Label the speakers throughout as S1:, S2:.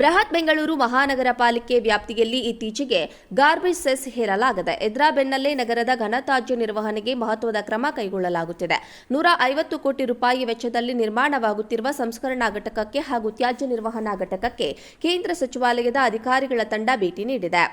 S1: ಬೃಹತ್ ಬೆಂಗಳೂರು ಮಹಾನಗರ ಪಾಲಿಕೆ ವ್ಯಾಪ್ತಿಯಲ್ಲಿ ಇತ್ತೀಚೆಗೆ ಗಾರ್ಬೇಜ್ ಸೆಸ್ ಹೇರಲಾಗಿದೆ ಇದರ ಬೆನ್ನಲ್ಲೇ ನಗರದ ಘನತ್ಯಾಜ್ಯ ನಿರ್ವಹಣೆಗೆ ಮಹತ್ವದ ಕ್ರಮ ಕೈಗೊಳ್ಳಲಾಗುತ್ತಿದೆ. ನೂರ ಐವತ್ತು ಕೋಟಿ ರೂಪಾಯಿ ವೆಚ್ಚದಲ್ಲಿ ನಿರ್ಮಾಣವಾಗುತ್ತಿರುವ ಸಂಸ್ಕರಣಾ ಘಟಕಕ್ಕೆ ಹಾಗೂ ತ್ಯಾಜ್ಯ ನಿರ್ವಹಣಾ ಘಟಕಕ್ಕೆ ಕೇಂದ್ರ ಸಚಿವಾಲಯದ ಅಧಿಕಾರಿಗಳ ತಂಡ ಭೇಟಿ ನೀಡಿದೆ.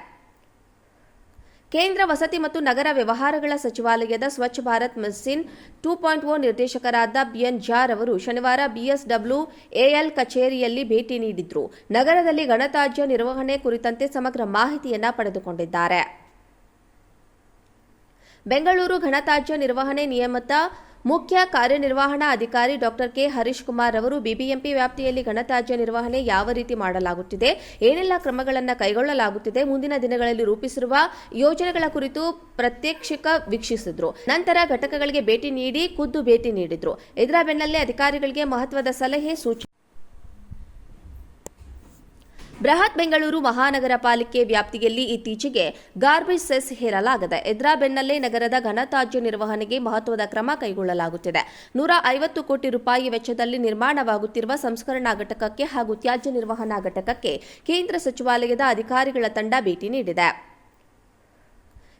S1: ಕೇಂದ್ರ ವಸತಿ ಮತ್ತು ನಗರ ವ್ಯವಹಾರಗಳ ಸಚಿವಾಲಯದ Swachh Bharat mission two point O ನಿರ್ದೇಶಕರಾದ ಬಿಎನ್ ಜಾರ್ ಅವರು ಶನಿವಾರ ಬಿಎಸ್ಡಬ್ಲ್ಯೂ ಎಎಲ್ ಕಚೇರಿಯಲ್ಲಿ ಭೇಟಿ ನೀಡಿದ್ರು. ನಗರದಲ್ಲಿ ಗಣತಾಜ್ಯ ನಿರ್ವಹಣೆ ಕುರಿತಂತೆ ಸಮಗ್ರ ಮಾಹಿತಿಯನ್ನು ಪಡೆದುಕೊಂಡಿದ್ದಾರೆ. ಬೆಂಗಳೂರು ಘನತಾಜ್ಯ ನಿರ್ವಹಣೆ ನಿಯಮಿತ ಮುಖ್ಯ ಕಾರ್ಯನಿರ್ವಹಣಾ ಅಧಿಕಾರಿ ಡಾಕ್ಟರ್ ಕೆ ಹರೀಶ್ ಕುಮಾರ್ ಅವರು ಬಿಬಿಎಂಪಿ ವ್ಯಾಪ್ತಿಯಲ್ಲಿ ಘನತ್ಯಾಜ್ಯ ನಿರ್ವಹಣೆ ಯಾವ ರೀತಿ ಮಾಡಲಾಗುತ್ತಿದೆ, ಏನೆಲ್ಲ ಕ್ರಮಗಳನ್ನು ಕೈಗೊಳ್ಳಲಾಗುತ್ತಿದೆ, ಮುಂದಿನ ದಿನಗಳಲ್ಲಿ ರೂಪಿಸಿರುವ ಯೋಜನೆಗಳ ಕುರಿತು ಪ್ರತ್ಯಕ್ಷಿಕ ವೀಕ್ಷಿಸಿದ್ರು. ನಂತರ ಘಟಕಗಳಿಗೆ ಭೇಟಿ ನೀಡಿ ಖುದ್ದು ಭೇಟಿ ನೀಡಿದ್ರು. ಇದರ ಬೆನ್ನಲ್ಲೇ ಅಧಿಕಾರಿಗಳಿಗೆ ಮಹತ್ವದ ಸಲಹೆ ಸೂಚನೆ ಬೃಹತ್ ಬೆಂಗಳೂರು ಮಹಾನಗರ ಪಾಲಿಕೆ ವ್ಯಾಪ್ತಿಯಲ್ಲಿ ಇತ್ತೀಚೆಗೆ ಗಾರ್ಬೇಜ್ ಸೆಸ್ ಹೇರಲಾಗಿದೆ ಇದರ ಬೆನ್ನಲ್ಲೇ ನಗರದ ಘನತಾಜ್ಯ ನಿರ್ವಹಣೆಗೆ ಮಹತ್ವದ ಕ್ರಮ ಕೈಗೊಳ್ಳಲಾಗುತ್ತಿದೆ. ನೂರ ಐವತ್ತು ಕೋಟಿ ರೂಪಾಯಿ ವೆಚ್ಚದಲ್ಲಿ ನಿರ್ಮಾಣವಾಗುತ್ತಿರುವ ಸಂಸ್ಕರಣಾ ಘಟಕಕ್ಕೆ ಹಾಗೂ ತ್ಯಾಜ್ಯ ನಿರ್ವಹಣಾ ಘಟಕಕ್ಕೆ ಕೇಂದ್ರ ಸಚಿವಾಲಯದ ಅಧಿಕಾರಿಗಳ ತಂಡ ಭೇಟಿ ನೀಡಿದೆ.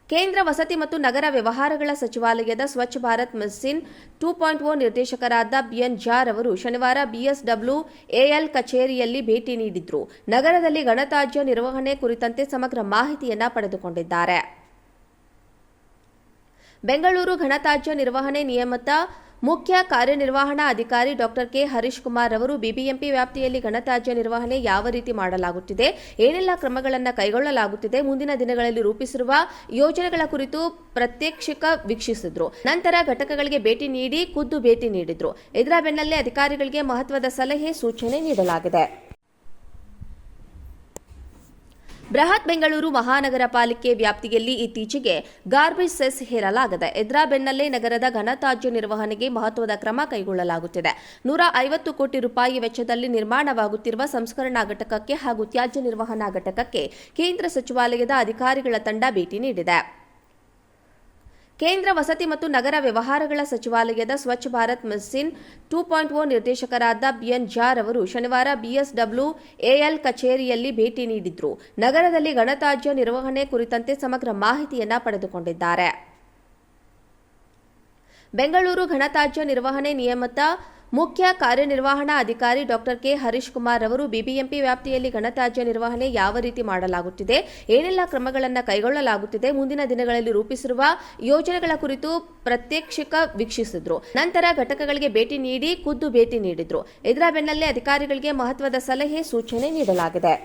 S1: ಕೇಂದ್ರ ವಸತಿ ಮತ್ತು ನಗರ ವ್ಯವಹಾರಗಳ ಸಚಿವಾಲಯದ Swachh Bharat mission two point O ನಿರ್ದೇಶಕರಾದ ಬಿಎನ್ ಜಾರ್ ಅವರು ಶನಿವಾರ ಬಿಎಸ್ಡಬ್ಲ್ಯೂ ಎಎಲ್ ಕಚೇರಿಯಲ್ಲಿ ಭೇಟಿ ನೀಡಿದ್ರು. ನಗರದಲ್ಲಿ ಗಣತಾಜ್ಯ ನಿರ್ವಹಣೆ ಕುರಿತಂತೆ ಸಮಗ್ರ ಮಾಹಿತಿಯನ್ನ ಪಡೆದುಕೊಂಡಿದ್ದಾರೆ. ಬೆಂಗಳೂರು ಘನತಾಜ್ಯ ನಿರ್ವಹಣೆ ನಿಯಮಿತ ಮುಖ್ಯ ಕಾರ್ಯನಿರ್ವಹಣಾ ಅಧಿಕಾರಿ ಡಾಕ್ಟರ್ ಕೆ ಹರೀಶ್ ಕುಮಾರ್ ಅವರು ಬಿಬಿಎಂಪಿ ವ್ಯಾಪ್ತಿಯಲ್ಲಿ ಘನತ್ಯಾಜ್ಯ ನಿರ್ವಹಣೆ ಯಾವ ರೀತಿ ಮಾಡಲಾಗುತ್ತಿದೆ, ಏನೆಲ್ಲ ಕ್ರಮಗಳನ್ನು ಕೈಗೊಳ್ಳಲಾಗುತ್ತಿದೆ, ಮುಂದಿನ ದಿನಗಳಲ್ಲಿ ರೂಪಿಸಿರುವ ಯೋಜನೆಗಳ ಕುರಿತು ಪ್ರತ್ಯಕ್ಷಿಕ ವೀಕ್ಷಿಸಿದ್ರು. ನಂತರ ಘಟಕಗಳಿಗೆ ಭೇಟಿ ನೀಡಿ ಖುದ್ದು ಭೇಟಿ ನೀಡಿದ್ರು. ಇದರ ಬೆನ್ನಲ್ಲೇ ಅಧಿಕಾರಿಗಳಿಗೆ ಮಹತ್ವದ ಸಲಹೆ, ಸೂಚನೆ ನೀಡಲಾಗಿದೆ. ಬೃಹತ್ ಬೆಂಗಳೂರು ಮಹಾನಗರ ಪಾಲಿಕೆ ವ್ಯಾಪ್ತಿಯಲ್ಲಿ ಇತ್ತೀಚೆಗೆ ಗಾರ್ಬೇಜ್ ಸೆಸ್ ಹೇರಲಾಗಿದೆ ಇದರ ಬೆನ್ನಲ್ಲೇ ನಗರದ ಘನತ್ಯಾಜ್ಯ ನಿರ್ವಹಣೆಗೆ ಮಹತ್ವದ ಕ್ರಮ ಕೈಗೊಳ್ಳಲಾಗುತ್ತಿದೆ. ನೂರ ಐವತ್ತು ಕೋಟಿ ರೂಪಾಯಿ ವೆಚ್ಚದಲ್ಲಿ ನಿರ್ಮಾಣವಾಗುತ್ತಿರುವ ಸಂಸ್ಕರಣಾ ಘಟಕಕ್ಕೆ ಹಾಗೂ ತ್ಯಾಜ್ಯ ನಿರ್ವಹಣಾ ಘಟಕಕ್ಕೆ ಕೇಂದ್ರ ಸಚಿವಾಲಯದ ಅಧಿಕಾರಿಗಳ ತಂಡ ಭೇಟಿ ನೀಡಿದೆ. ಕೇಂದ್ರ ವಸತಿ ಮತ್ತು ನಗರ ವ್ಯವಹಾರಗಳ ಸಚಿವಾಲಯದ Swachh Bharat mission two point O ನಿರ್ದೇಶಕರಾದ ಬಿಎನ್ ಜಾರ್ ಅವರು ಶನಿವಾರ ಬಿಎಸ್ಡಬ್ಲ್ಯೂ ಎಎಲ್ ಕಚೇರಿಯಲ್ಲಿ ಭೇಟಿ ನೀಡಿದ್ರು. ನಗರದಲ್ಲಿ ಗಣತಾಜ್ಯ ನಿರ್ವಹಣೆ ಕುರಿತಂತೆ ಸಮಗ್ರ ಮಾಹಿತಿಯನ್ನ ಪಡೆದುಕೊಂಡಿದ್ದಾರೆ. ಬೆಂಗಳೂರು ಘನತಾಜ್ಯ ನಿರ್ವಹಣೆ ನಿಯಮಿತ ಮುಖ್ಯ ಕಾರ್ಯನಿರ್ವಹಣಾ ಅಧಿಕಾರಿ ಡಾಕ್ಟರ್ ಕೆ ಹರೀಶ್ ಕುಮಾರ್ ಅವರು ಬಿಬಿಎಂಪಿ ವ್ಯಾಪ್ತಿಯಲ್ಲಿ ಘನತ್ಯಾಜ್ಯ ನಿರ್ವಹಣೆ ಯಾವ ರೀತಿ ಮಾಡಲಾಗುತ್ತಿದೆ, ಏನೆಲ್ಲ ಕ್ರಮಗಳನ್ನು ಕೈಗೊಳ್ಳಲಾಗುತ್ತಿದೆ, ಮುಂದಿನ ದಿನಗಳಲ್ಲಿ ರೂಪಿಸಿರುವ ಯೋಜನೆಗಳ ಕುರಿತು ಪ್ರತ್ಯಕ್ಷಿಕ ವೀಕ್ಷಿಸಿದ್ರು. ನಂತರ ಘಟಕಗಳಿಗೆ ಭೇಟಿ ನೀಡಿ ಖುದ್ದು ಭೇಟಿ ನೀಡಿದ್ರು. ಇದರ ಬೆನ್ನಲ್ಲೇ ಅಧಿಕಾರಿಗಳಿಗೆ ಮಹತ್ವದ ಸಲಹೆ, ಸೂಚನೆ ನೀಡಲಾಗಿದೆ.